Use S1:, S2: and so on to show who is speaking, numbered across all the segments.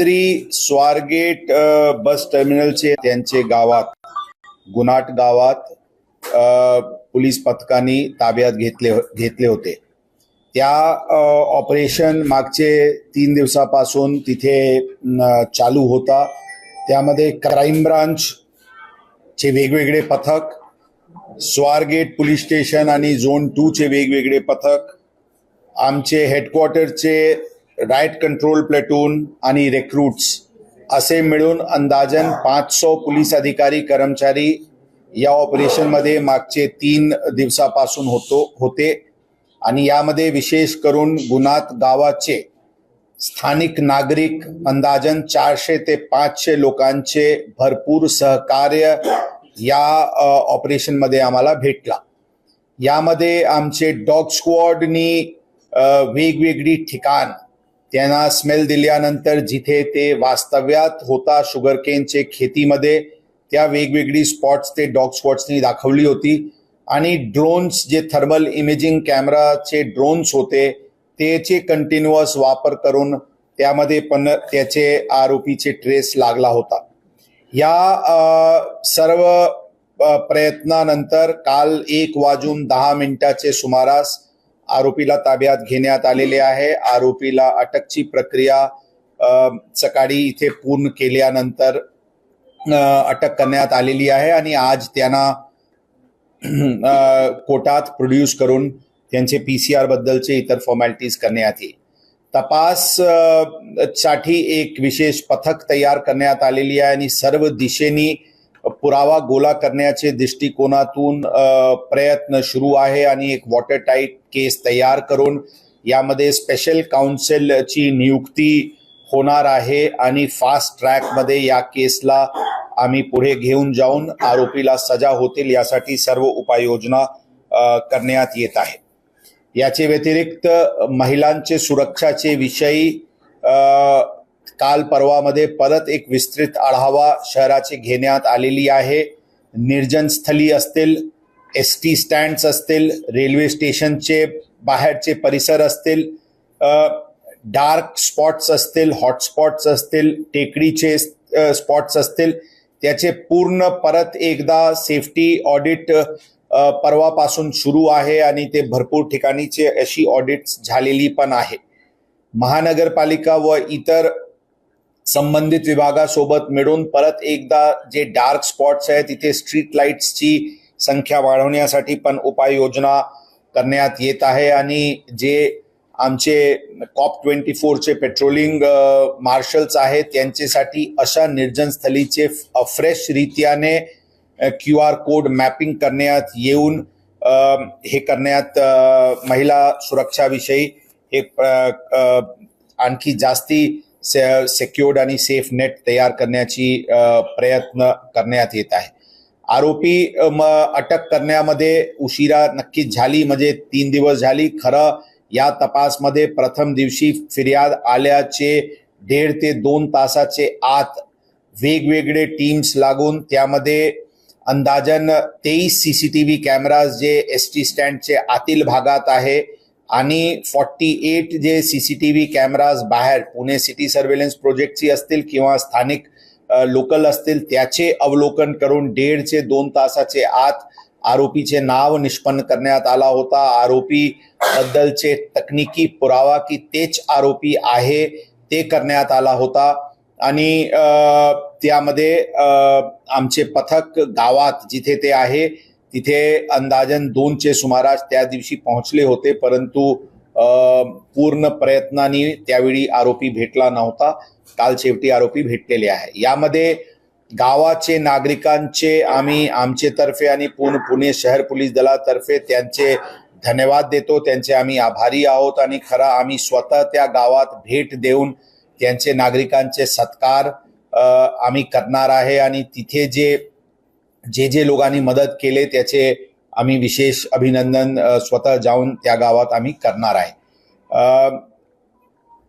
S1: रात्री स्वारगेट बस टर्मिनलचे त्यांचे गावात गुनाट गावात पोलीस पथकाने ताब्यात घेतले घेतले होते. त्या ऑपरेशन मागचे तीन दिवसापासून तिथे चालू होता. त्यामध्ये क्राईम ब्रांच चे वेगवेगळे पथक स्वारगेट पोलीस स्टेशन आणि झोन टूचे वेगवेगळे पथक आमचे हेडक्वार्टरचे राईट कंट्रोल प्लेटून आणि रेक्रूट्स असे मिळून अंदाजन पाच सौ पोलीस अधिकारी कर्मचारी या ऑपरेशनमध्ये मागचे तीन दिवसापासून होतो होते. आणि यामध्ये विशेष करून गुनात गावाचे स्थानिक नागरिक अंदाजन चारशे ते पाचशे लोकांचे भरपूर सहकार्य या ऑपरेशनमध्ये आम्हाला भेटला. यामध्ये आमचे डॉग स्क्वॉडनी वेगवेगळी ठिकाण त्यांना स्मेल दिल्यानंतर जिथे ते वास्तव्यात होता शुगरकेनचे खेतीमध्ये त्या वेगवेगळी स्पॉट्स ते डॉग स्पॉट्सनी दाखवली होती. आणि ड्रोन्स जे थर्मल इमेजिंग कॅमेराचे ड्रोन्स होते त्याचे कंटिन्युअस वापर करून त्यामध्ये पण त्याचे आरोपीचे ट्रेस लागला होता. या सर्व प्रयत्नानंतर काल एक वाजून दहा मिनिटाचे सुमारास आरोपीला ताब्यात घेण्यात आलेले आहे. आरोपीला अटकची प्रक्रिया सकाळी इथे पूर्ण केल्यानंतर अटक करण्यात आलेली आहे आणि आज त्यांना कोर्टात प्रोड्यूस करून त्यांचे पी सी आर बद्दलचे इतर फॉर्मॅलिटीज करण्यात येईल. तपाससाठी एक विशेष पथक तयार करण्यात आलेली आहे आणि सर्व दिशेनी पुरावा गोळा करण्याचे दृष्टिकोनातून प्रयत्न सुरू आहे आणि एक वॉटर टाईट केस तयार करून यामध्ये स्पेशल काउन्सिलची नियुक्ती होणार आहे आणि फास्ट ट्रॅकमध्ये या केसला आम्ही पुढे घेऊन जाऊन आरोपीला सजा होतील यासाठी सर्व उपाययोजना करण्यात येत आहे. याचे व्यतिरिक्त महिलांचे सुरक्षाचे विषयी काल परवामध्ये परत एक विस्तृत आढावा शहराची घेण्यात आलेली आहे. निर्जन स्थली असतील एस टी स्टँड्स असतील रेल्वे स्टेशनचे बाहेरचे परिसर असतील डार्क स्पॉट्स असतील हॉटस्पॉट्स असतील टेकडीचे स्पॉट्स असतील त्याचे पूर्ण परत एकदा सेफ्टी ऑडिट परवापासून सुरू आहे आणि ते भरपूर ठिकाणीचे अशी ऑडिट्स झालेली पण आहे. महानगरपालिका व इतर संबंधित विभागासोबत मिळून परत एकदा जे डार्क स्पॉट्स आहेत तिथे स्ट्रीट लाईट्सची संख्या वाढवण्यासाठी पण उपाययोजना करण्यात येत आहे. आणि जे आमचे कॉप ट्वेंटी फोरचे पेट्रोलिंग मार्शल्स आहेत त्यांच्यासाठी अशा निर्जन स्थलीचे फ्रेश रीत्याने क्यू आर कोड मॅपिंग करण्यात येऊन हे करण्यात महिला सुरक्षाविषयी हे आणखी जास्ती से सेक्युर्ड आणि सेफ नेट तयार करण्याची प्रयत्न करण्यात येत आहे. आरोपी अटक करण्यामध्ये उशिरा नक्कीच झाली म्हणजे तीन दिवस झाली. खरं या तपासमध्ये प्रथम दिवशी फिर्याद आल्याचे दीड ते दोन तासाचे आत वेगवेगळे टीम्स लागून त्यामध्ये अंदाजन तेवीस C C T V cameras जे एस टी स्टँडचे आतील भागात आहे आणि फॉर्टी एट जे C C T V cameras Pune Pune city surveillance प्रोजेक्टची असतील किंवा स्थानिक लोकल असतील त्याचे अवलोकन करून दीडचे दोन तासाचे आत आरोपीचे नाव निष्पन्न करण्यात आला होता. आरोपी बद्दलचे तकनिकी पुरावा की तेच आरोपी आहे ते करण्यात आला होता. आणि त्यामध्ये आमचे पथक गावात जिथे ते आहे तिथे अंदाजन दोनचे सुमारास त्या दिवशी पोहोचले होते परंतु पूर्ण प्रयत्नांनी त्यावेळी आरोपी भेटला नव्हता. काल शेवटी आरोपी भेटलेले आहे. यामध्ये गावाचे नागरिकांचे आम्ही आमचे तर्फे आणि पूर्ण पुणे शहर पोलीस दलातर्फे त्यांचे धन्यवाद देतो. त्यांचे आम्ही आभारी आहोत आणि खरा आम्ही स्वतः त्या गावात भेट देऊन त्यांचे नागरिकांचे सत्कार आम्ही करणार आहे. आणि तिथे जे जे जे लोकांनी मदत केले त्याचे आम्ही विशेष अभिनंदन स्वतः जाऊन त्या गावात आम्ही करणार आहे.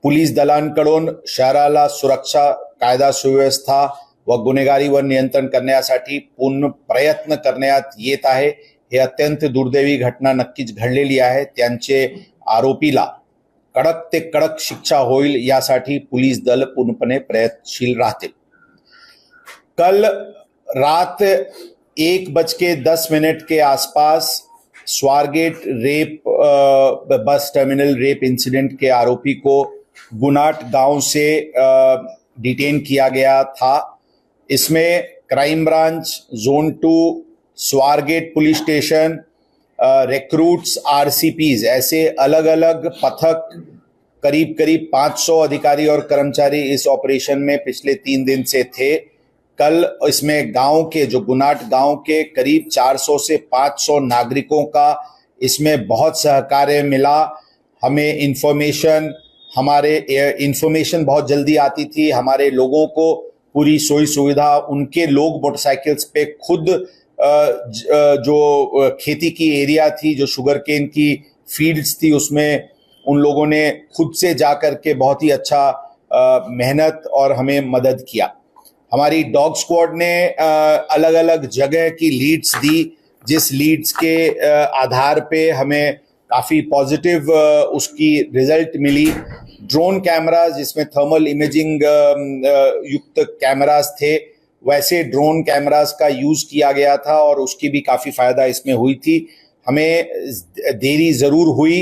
S1: पोलीस दलांकडून शहराला सुरक्षा कायदा सुव्यवस्था व गुन्हेगारीवर नियंत्रण करण्यासाठी पूर्ण प्रयत्न करण्यात येत आहे. हे अत्यंत दुर्दैवी घटना नक्कीच घडलेली आहे. त्यांचे आरोपीला कडक ते कडक शिक्षा होईल यासाठी पोलीस दल पूर्णपणे प्रयत्नशील राहतील. कल रात एक बज के दस मिनट के आसपास Swargate rape bus terminal rape incident के आरोपी को गुनाट गाँव से डिटेन किया गया था। इसमें crime branch, zone two, Swargate police station recruits RCPs ऐसे अलग अलग पथक करीब करीब 500 अधिकारी और कर्मचारी इस ऑपरेशन में पिछले तीन दिन से थे। कल इसमें गाँव के, जो गुनाट गाँव के करीब 400 से 500 नागरिकों का इसमें बहुत सहकार्य मिला। हमें इंफॉर्मेशन हमारे इंफॉर्मेशन बहुत जल्दी आती थी। हमारे लोगों को पूरी सोई सुविधा उनके लोग मोटरसाइकिल्स पे खुद जो खेती की एरिया थी, जो शुगर केन की फील्ड्स थी, उसमें उन लोगों ने खुद से जा कर के बहुत ही अच्छा मेहनत और हमें मदद किया। हमारी डॉग स्क्वाड ने अलग अलग जगह की लीड्स दी, जिस लीड्स के आधार पे हमें काफ़ी पॉजिटिव उसकी रिज़ल्ट मिली। ड्रोन कैमराज जिसमें थर्मल इमेजिंग युक्त कैमराज थे, वैसे ड्रोन कैमराज का यूज़ किया गया था और उसकी भी काफ़ी फ़ायदा इसमें हुई थी। हमें देरी ज़रूर हुई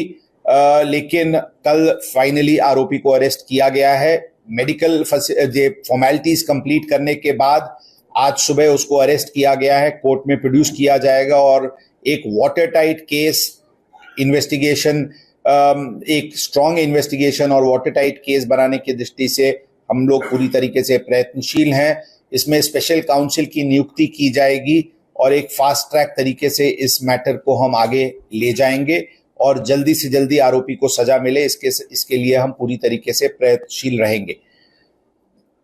S1: लेकिन कल फाइनली आरोपी को अरेस्ट किया गया है। मेडिकल फॉर्मेलिटीज कंप्लीट करने के बाद आज सुबह उसको अरेस्ट किया गया है कोर्ट में प्रोड्यूस किया जाएगा और एक वाटर टाइट केस इन्वेस्टिगेशन एक स्ट्रॉन्ग इन्वेस्टिगेशन और वाटर टाइट केस बनाने की दृष्टि से हम लोग पूरी तरीके से प्रयत्नशील हैं। इसमें स्पेशल काउंसिल की नियुक्ति की जाएगी और एक फास्ट ट्रैक तरीके से इस मैटर को हम आगे ले जाएँगे। और जल्दी से जल्दी आरोपी को सजा मिले, इसके इसके लिए हम पूरी तरीके से प्रयत्नशील रहेंगे।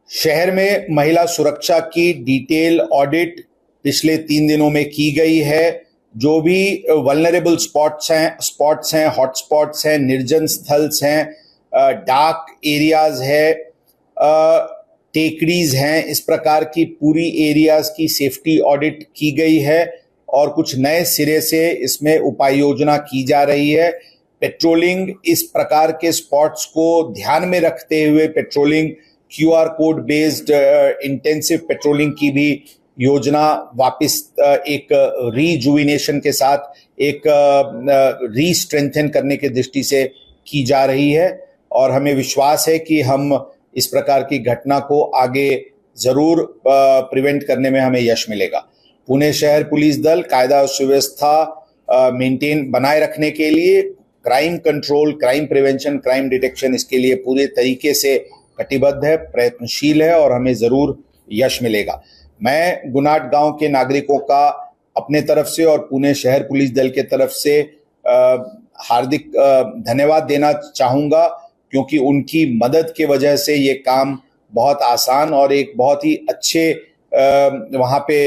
S1: शहर में महिला सुरक्षा की डिटेल ऑडिट पिछले तीन दिनों में की गई है। जो भी वल्नरेबल स्पॉट्स हैं स्पॉट्स हैं हॉटस्पॉट्स हैं, निर्जन स्थल्स हैं डार्क एरियाज़ है टेकड़ीज हैं, इस प्रकार की पूरी एरियाज़ की सेफ्टी ऑडिट की गई है। और कुछ नए सिरे से इसमें उपाय योजना की जा रही है। पेट्रोलिंग इस प्रकार के स्पॉट्स को ध्यान में रखते हुए patrolling Q R code based intensive patrolling की भी योजना वापस एक रीजुविनेशन के साथ एक री स्ट्रेंथन करने के दृष्टि से की जा रही है। और हमें विश्वास है कि हम इस प्रकार की घटना को आगे ज़रूर प्रिवेंट करने में हमें यश मिलेगा। पुणे शहर पुलिस दल कायदा और सुव्यवस्था मेंटेन बनाए रखने के लिए crime control crime prevention crime detection इसके लिए पूरे तरीके से कटिबद्ध है, प्रयत्नशील है और हमें ज़रूर यश मिलेगा। मैं गुनाट गाँव के नागरिकों का अपने तरफ़ से और पुणे शहर पुलिस दल के तरफ़ से हार्दिक धन्यवाद देना चाहूँगा क्योंकि उनकी मदद के वजह से ये काम बहुत आसान और एक बहुत ही अच्छे वहाँ पे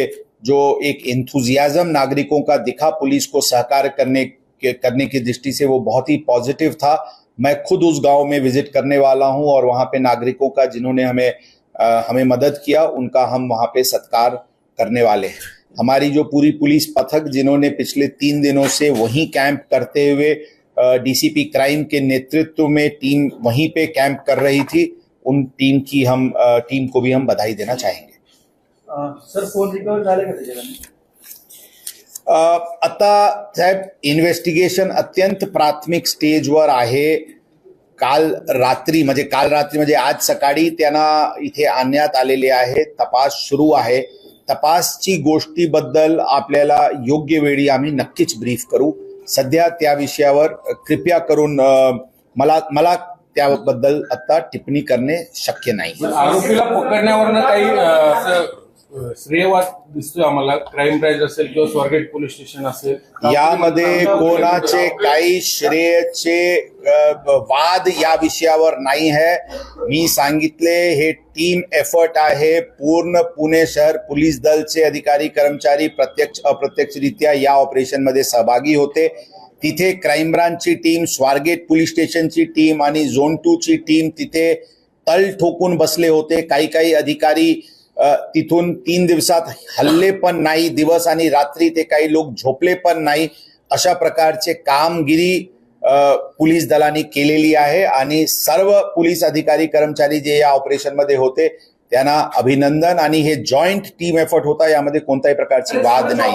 S1: जो एक इंथुजियाज्म नागरिकों का दिखा पुलिस को सहकार करने के करने की दृष्टि से वो बहुत ही पॉजिटिव था। मैं खुद उस गाँव में विज़िट करने वाला हूँ और वहाँ पे नागरिकों का जिन्होंने हमें अ, हमें मदद किया उनका हम वहाँ पे सत्कार करने वाले हैं। हमारी जो पूरी पुलिस पथक जिन्होंने पिछले तीन दिनों से वहीं कैंप करते हुए डीसीपी क्राइम के नेतृत्व में टीम वहीं पे कैंप कर रही थी उन टीम की हम टीम को भी हम बधाई देना चाहेंगे।
S2: सर फोन रिकवर झाले का त्याच्याकडनं
S1: आता साहेब इन्व्हेस्टिगेशन अत्यंत प्राथमिक स्टेजवर आहे. काल रात्री म्हणजे काल रात्री म्हणजे आज सकाळी त्यांना इथे आणण्यात आलेले आहे. तपास सुरू आहे. तपासची गोष्टीबद्दल आपल्याला योग्य वेळी आम्ही नक्कीच ब्रीफ करू. सध्या त्या विषयावर कृपया करून अ, मला मला त्याबद्दल आता टिप्पणी करणे शक्य नाही.
S3: आरोपीला पकडण्यावरनं काही अं, असं अं, श्रेयवाद दिसतोय आम्हाला. क्राईम ब्रँच असेल किंवा स्वारगेट पोलीस स्टेशन असेल.
S1: यामध्ये कोणाचे काही श्रेयचे वाद या विषयावर नाही है मी सांगितले हे टीम एफर्ट आहे. पूर्ण पुणे शहर पोलीस दलचे अधिकारी कर्मचारी प्रत्यक्ष अप्रत्यक्षरित्या या ऑपरेशनमध्ये सहभागी होते. तिथे क्राईम ब्रांचची टीम स्वारगेट पोलीस स्टेशनची टीम आणि झोन टू ची टीम तिथे तल ठोकून बसले होते. काही काही अधिकारी तिथून तीन दिवसात हल्ले पण नाही दिवस आणि रात्री ते काही लोक झोपले पण नाही. अशा प्रकारचे कामगिरी पोलीस दलांनी केलेली आहे आणि सर्व पोलीस अधिकारी कर्मचारी जे या ऑपरेशनमध्ये होते त्यांना अभिनंदन आणि हे जॉईंट टीम एफर्ट होता यामध्ये कोणत्याही प्रकारची वाद नाही.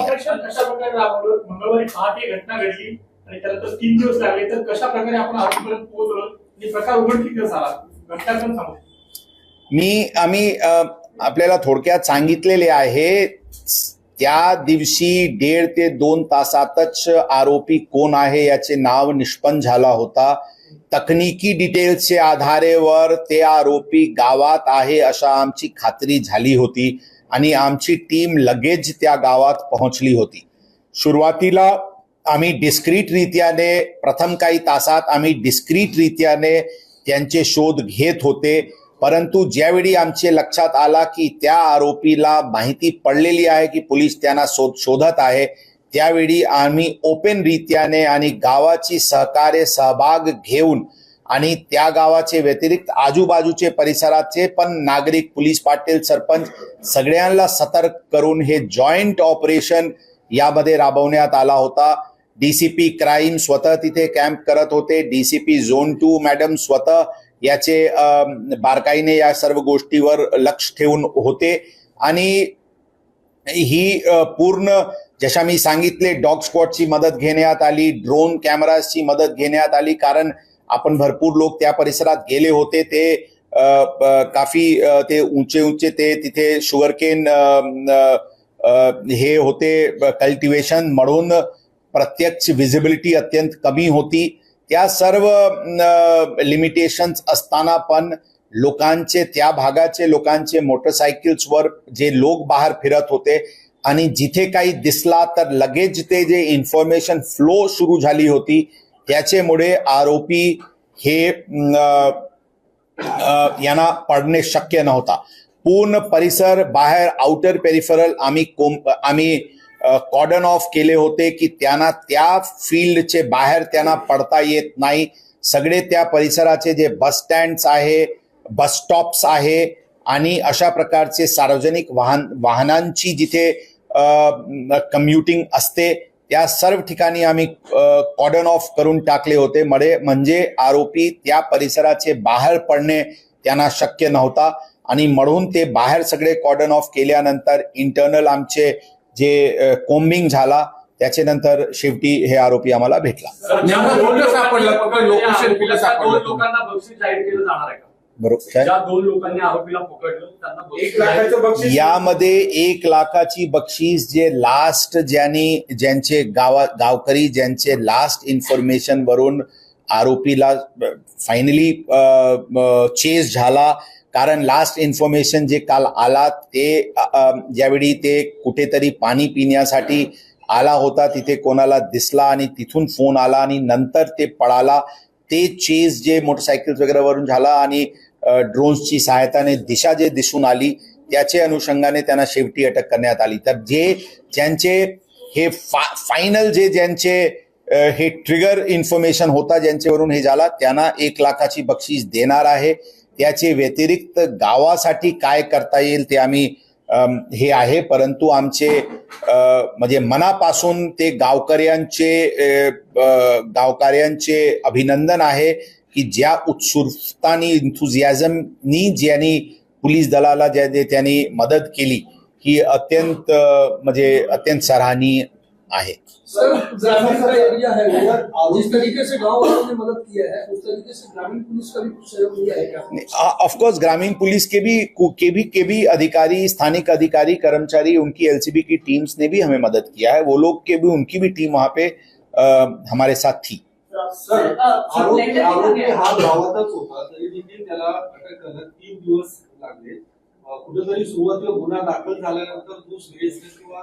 S1: मी आम्ही आपल्याला थोडक्यात सांगितलेले आहे त्या दिवशी दीड ते दोन तासातच आरोपी कोण आहे याचे नाव निष्पन्न झाला होता. तकनिकी डिटेल्सच्या आधारेवर ते आरोपी गावात आहे अशा आमची खात्री झाली होती आणि आमची टीम लगेच त्या गावात पोहोचली होती. सुरुवातीला आम्ही डिस्क्रीट रीत्याने प्रथम काही तासात आम्ही डिस्क्रीट रीत्याने त्यांचे शोध घेत होते. परंतु ज्यावेळी आमचे लक्षात आला की त्या आरोपीला माहिती पडलेली आहे की पोलीस त्यांना शोध शोधत आहे त्यावेळी आम्ही ओपन रीत्याने आणि गावाची सहकार्य सहभाग घेऊन आणि त्या गावाचे व्यतिरिक्त आजूबाजूचे परिसराचे पण नागरिक पोलीस पाटील सरपंच सगळ्यांना सतर्क करून हे जॉईंट ऑपरेशन यामध्ये राबवण्यात आला होता. डीसीपी क्राईम स्वतः तिथे कॅम्प करत होते. डीसीपी झोन टू मॅडम स्वतः याचे बारकाईने या सर्व गोष्टीवर लक्ष ठेवून होते. आणि ही पूर्ण जशा मी सांगितले डॉग स्क्वॉडची मदत घेण्यात आली ड्रोन कॅमेराची मदत घेण्यात आली कारण आपण भरपूर लोक त्या परिसरात गेले होते. ते काफी ते उंचे उंचे ते तिथे शुगरकेन हे होते कल्टिवेशन म्हणून प्रत्यक्ष विजिबिलिटी अत्यंत कमी होती. त्या सर्व लिमिटेशन्स असताना पण लोकांचे त्या भागाचे लोकांचे मोटरसायकल्सवर जे लोक बाहेर फिरत होते आणि जिथे काही दिसला तर लगेच ते जे इन्फॉर्मेशन फ्लो सुरू झाली होती त्याच्यामुळे आरोपी हे यांना पडणे शक्य नव्हता. पूर्ण परिसर बाहेर आउटर पेरिफरल आम्ही कोम आम्ही कॉर्डन ऑफ केले होते की त्यांना त्या फील्डचे बाहेर त्यांना पडता येत नाही. सगळे त्या परिसराचे जे बस स्टँड्स आहे बस स्टॉप्स आहे आणि अशा प्रकारचे सार्वजनिक वाहन वाहनांची जिथे कम्युटिंग असते त्या सर्व ठिकाणी आम्ही कॉर्डन ऑफ करून टाकले होते. मडे म्हणजे आरोपी त्या परिसराचे बाहेर पडणे त्यांना शक्य नव्हता. आणि म्हणून ते बाहेर सगळे कॉर्डन ऑफ केल्यानंतर इंटरनल आमचे जे कोम्बिंग झाला त्याच्यानंतर शेवटी हे आरोपी आम्हाला भेटला
S3: नेमकं कुठं सापडलं? कुठं location कुठं सापडलं
S4: दोन
S3: तुम्ही?
S4: लोकांना बक्षीस जाहीर केलं जाणार आहे का
S1: बरोबर काय?
S4: ज्या दोन लोकांनी आरोपीला पकडलं त्यांना बक्षीस
S2: एक लाखाचं
S4: जाहीर-
S2: बक्षीस
S1: यामध्ये एक लाखाची बक्षीस जे लास्ट ज्यांनी ज्यांचे गावा गावकरी ज्यांचे लास्ट इन्फॉर्मेशन वरून आरोपीला फायनली चेस झाला कारण लास्ट इन्फॉर्मेशन जे काल आला ते ज्यावेळी ते कुठेतरी पाणी पिण्यासाठी आला होता तिथे कोणाला दिसला आणि तिथून फोन आला आणि नंतर ते पळाला ते चेस जे मोटरसायकल वगैरेवरून झाला आणि ड्रोन्सची सहायताने दिशा जे दिसून आली त्याचे अनुषंगाने त्यांना शेवटी अटक करण्यात आली. तर जे ज्यांचे हे फा फायनल जे ज्यांचे हे ट्रिगर इन्फॉर्मेशन होता ज्यांच्यावरून हे झाला त्यांना एक लाखाची बक्षीस देणार आहे. त्याचे व्यतिरिक्त गावासाठी काय करता येईल ते आम्ही हे आहे. परंतु आमचे म्हणजे मनापासून ते गावकऱ्यांचे गावकऱ्यांचे अभिनंदन आहे की ज्या उत्सुकतानी इन्थुझियाझमनी ज्यांनी पोलीस दलाला ज्या त्यांनी मदत केली ही अत्यंत म्हणजे अत्यंत सराहनीय आहे.
S5: सर ग्रामीण का एरिया है वो जिस तरीके से गाँव वालों ने मदद किया है उस तरीके से ग्रामीण पुलिस का भी कुछ सहयोग लिया है क्या?
S1: ऑफकोर्स ग्रामीण पुलिस के भी के भी के भी अधिकारी स्थानिक अधिकारी कर्मचारी उनकी एलसीबी की टीम्स ने भी हमें मदद किया है। वो लोग के भी उनकी भी टीम वहाँ पे अ, हमारे साथ थी।
S6: सर आरोपी आरोपी हा गावातच होता तरी देखील त्याला अटक करण्यात तीन दिवस लागले। कुठेतरी सुरुवातीला गुन्हा दाखल झाल्यानंतर किंवा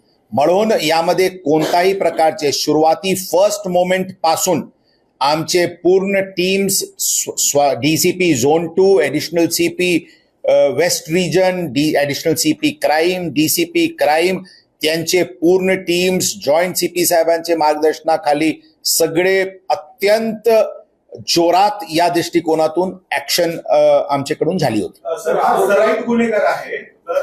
S1: म्हणून यामध्ये कोणताही प्रकारचे सुरुवाती फर्स्ट मोमेंटपासून आमचे पूर्ण टीम्स स्व DCP zone two additional CP west region D additional CP crime DCP crime त्यांचे पूर्ण टीम्स जॉईंट सीपी साहेबांचे मार्गदर्शनाखाली सगळे अत्यंत जोरात या दृष्टिकोनातून ऍक्शन आमच्याकडून झाली होती.
S7: सर हा सराईत गुन्हेगार आहे तर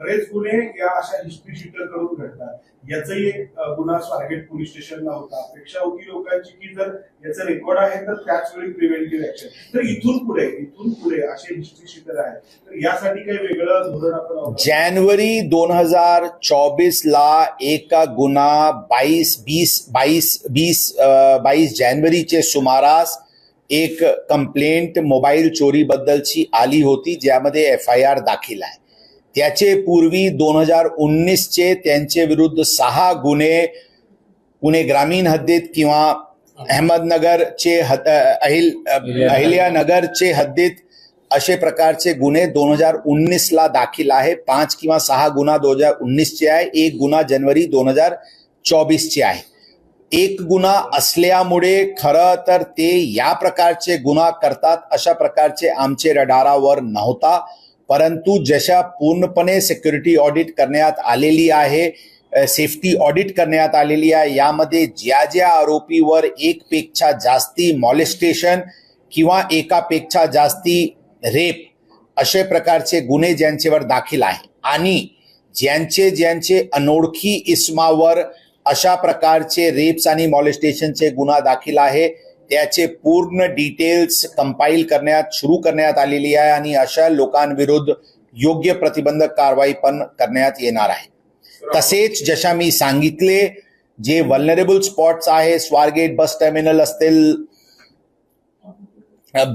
S7: बरेच गुन्हे या अशा हिस्ट्री शीटरकडून घडतात. याचाही एक गुन्हा स्वारगेट पोलीस स्टेशनला होता. अपेक्षा होती लोकांची की जर याचं रेकॉर्ड आहे तर त्याच वेळी प्रिव्हेंटिव्ह ऍक्शन तर इथून पुढे इथून पुढे असे हिस्ट्री शीटर आहेत. तर यासाठी काही वेगळं धोरण आपण
S1: जानेवारी दोन हजार चोवीस ला एका गुन्हा बाईस बीस बाईस बीस बाईस जानेवारीचे सुमारास एक कंप्लेंट मोबाईल चोरीबद्दलची आली होती ज्यामध्ये एफ आय आर दाखल आहे. त्याचे पूर्वी दोन हजार उन्नीसचे त्यांचे विरुद्ध सहा गुन्हे पुणे ग्रामीण हद्दीत किंवा अहमदनगरचे हद अहिल अहिल्यानगरचे हद्दीत असे प्रकारचे गुन्हे दोन हजार उन्नीसला दाखल आहे. पाच किंवा सहा गुन्हा दोन हजार उन्नीसचे आहे. एक गुन्हा जानेवारी दोन हजार चोवीसचे आहे. एक गुन्हा असल्यामुळे खरं तर ते या प्रकारचे गुन्हा करतात. अशा प्रकारचे आमचे रडारावर नव्हता. परंतु जशा पूर्णपणे सिक्युरिटी ऑडिट करण्यात आलेली आहे सेफ्टी ऑडिट करण्यात आलेली आहे यामध्ये ज्या ज्या आरोपीवर एकपेक्षा जास्ती मॉलेस्टेशन किंवा एकापेक्षा जास्ती रेप असे प्रकारचे गुन्हे ज्यांच्यावर दाखल आहे. आणि ज्यांचे ज्यांचे अनोळखी इस्मावर अशा प्रकारचे रेप्स आणि मॉलेस्टेशनचे गुन्हा दाखल आहे त्याचे पूर्ण डिटेल्स कंपाईल करण्यात सुरू करण्यात आलेली आहे आणि अशा लोकांविरुद्ध योग्य प्रतिबंधक कारवाई पण करण्यात येणार आहे. तसेच जशा मी सांगितले जे वल्नरेबल स्पॉट्स आहे स्वारगेट बस टर्मिनल असतील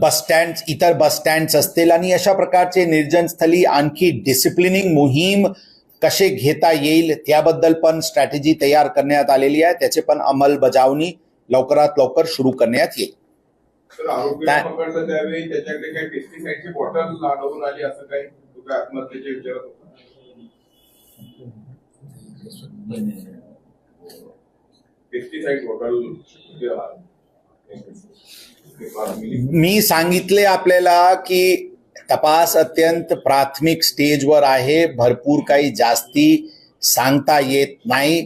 S1: बस स्टँड इतर बस स्टँड असतील आणि अशा प्रकारचे निर्जन स्थळी आणखी डिसिप्लिनिंग मोहीम कसे घेता येईल त्याबद्दल पण स्ट्रॅटेजी तयार करण्यात आलेली आहे. त्याचे पण अंमलबजावणी लवकरात लवकर सुरू करण्यात येईल. मी सांगितले आपल्याला की तपास अत्यंत प्राथमिक स्टेजवर आहे. भरपूर काही जास्ती सांगता येत नाही.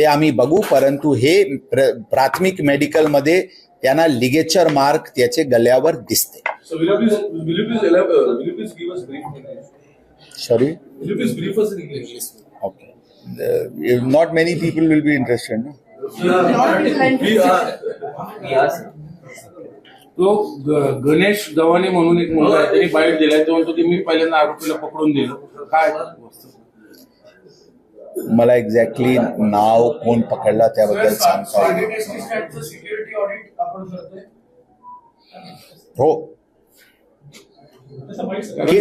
S1: ते आम्ही बघू परंतु हे प्र- प्राथमिक मेडिकलमध्ये त्यांना लिगेचर मार्क त्याचे गल्यावर दिसते? Sorry? Okay not many people will be interested ना
S3: तो गणेश गव्हाणे म्हणून एक मुलगा आहे त्यांनी बाईट दिलाय तो म्हणतो की मी पहिल्यांदा आरोपीला पकडून दिलं. काय?
S1: मला एक्झॅक्टली नाव कोण पकडला त्याबद्दल सांगता येईल हो.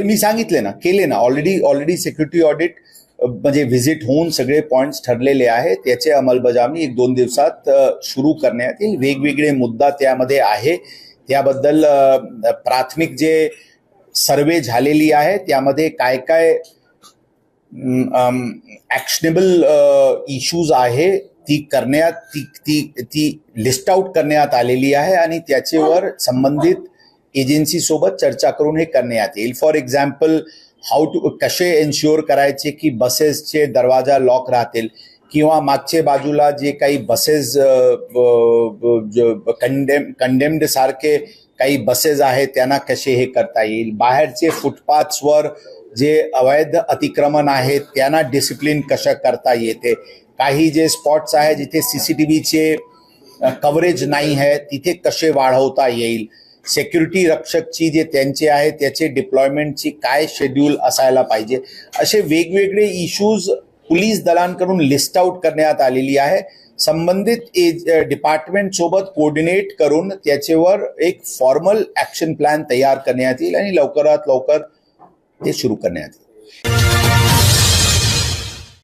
S1: मी सांगितले ना केले ना. ऑलरेडी ऑलरेडी सिक्युरिटी ऑडिट म्हणजे व्हिजिट होऊन सगळे पॉइंट्स ठरलेले आहे त्याचे अंमलबजावणी एक दोन दिवसात सुरू करण्यात येईल. वेगवेगळे मुद्दा त्यामध्ये आहे. त्याबद्दल प्राथमिक जे सर्वे झालेली आहे त्यामध्ये काय काय ॲक्शनेबल इश्यूज आहे ती करण्यात ती ती ती लिस्ट आउट करण्यात आलेली आहे आणि त्याच्यावर संबंधित एजन्सीसोबत चर्चा करून हे करण्यात येईल. फॉर एक्झाम्पल हाऊ टू कसे एन्श्युअर करायचे की बसेसचे दरवाजा लॉक राहतील किंवा मागच्या बाजूला जे काही बसेस कंडेम कंडेम्ड सारखे काही बसेस आहेत त्यांना कसे हे करता येईल? बाहेरचे फुटपाथ्सवर जे अवैध अतिक्रमण आहेत त्यांना डिसिप्लिन कशा करता येते? काही जे स्पॉट्स आहे जिथे सी सी टी व्हीचे कव्हरेज नाही आहे तिथे कसे वाढवता येईल? सेक्युरिटी रक्षकची जे त्यांचे आहे त्याचे डिप्लॉयमेंटची काय शेड्यूल असायला पाहिजे? असे वेगवेगळे इश्यूज पोलीस दलांकडून लिस्ट आउट करण्यात आलेली आहे. संबंधित एज डिपार्टमेंट सोबत कोऑर्डिनेट करून त्याच्यावर एक फॉर्मल ॲक्शन प्लॅन तयार करण्यात येईल आणि लवकरात लवकर ते सुरू करण्यात येईल.